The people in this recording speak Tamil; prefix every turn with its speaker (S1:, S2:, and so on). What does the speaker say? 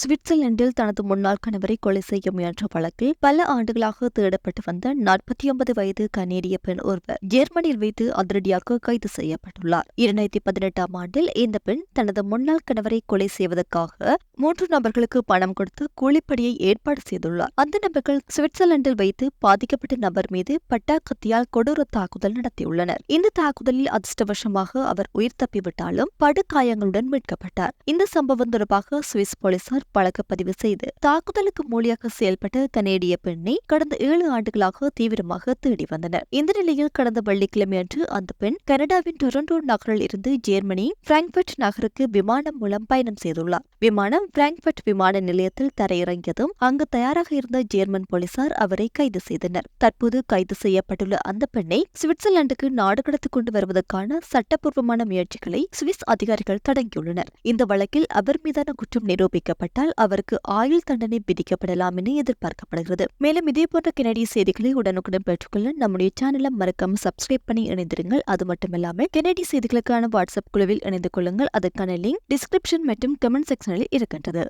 S1: சுவிட்சர்லாந்தில் தனது முன்னாள் கணவரை கொலை செய்ய முயன்ற வழக்கில் பல ஆண்டுகளாக தேடப்பட்டு வந்த நாற்பத்தி ஒன்பது வயது கனேடிய பெண் ஒருவர் ஜெர்மனியில் வைத்து அதிரடியாக கைது செய்யப்பட்டுள்ளார். இரண்டாயிரத்தி பதினெட்டாம் ஆண்டில் இந்த பெண் தனது முன்னாள் கணவரை கொலை செய்வதற்காக மூன்று நபர்களுக்கு பணம் கொடுத்து கூலிப்படியை ஏற்பாடு செய்துள்ளார். அந்த நபர்கள் சுவிட்சர்லாந்தில் வைத்து பாதிக்கப்பட்ட நபர் மீது பட்டா கத்தியால் கொடூர தாக்குதல் நடத்தியுள்ளனர். இந்த தாக்குதலில் அதிர்ஷ்டவசமாக அவர் உயிர் தப்பிவிட்டாலும் படுகாயங்களுடன் மீட்கப்பட்டார். இந்த சம்பவம் தொடர்பாக சுவிஸ் போலீசார் வழக்கப்பதிவு செய்து தாக்குதலுக்கு மூலியாக செயல்பட்ட கனேடிய பெண்ணை கடந்த ஏழு ஆண்டுகளாக தீவிரமாக தேடி வந்தனர். இந்த நிலையில் கடந்த வெள்ளிக்கிழமை அன்று அந்த பெண் கனடாவின் டொரண்டோ நகரில் இருந்து ஜெர்மனி பிராங்க்பர்ட் நகருக்கு விமானம் மூலம் பயணம் செய்துள்ளார். விமானம் பிராங்க்பர்ட் விமான நிலையத்தில் தரையிறங்கியதும் அங்கு தயாராக இருந்த ஜேர்மன் போலீசார் அவரை கைது செய்தனர். தற்போது கைது செய்யப்பட்டுள்ள அந்த பெண்ணை சுவிட்சர்லாந்துக்கு நாடு கடத்தி கொண்டு வருவதற்கான சட்டப்பூர்வமான முயற்சிகளை சுவிஸ் அதிகாரிகள் தொடங்கியுள்ளனர். இந்த வழக்கில் அவர் மீதான குற்றம் நிரூபிக்கப்பட்டால் அவருக்கு ஆயுள் தண்டனை விதிக்கப்படலாம் என எதிர்பார்க்கப்படுகிறது. மேலும் இதேபோன்ற கெனடிய செய்திகளை உடனுக்குடன் பெற்றுக்கொள்ள நம்முடைய சேனலை மறக்காம சப்ஸ்கிரைப் பண்ணி இணைந்திருங்கள். அது மட்டுமில்லாமல் கெனடி செய்திகளுக்கான வாட்ஸ்அப் குழுவில் இணைந்து கொள்ளுங்கள். அதற்கான லிங்க் டிஸ்கிரிப்ஷன் மற்றும் கமெண்ட் செக்ஷனில் இருக்கின்றது.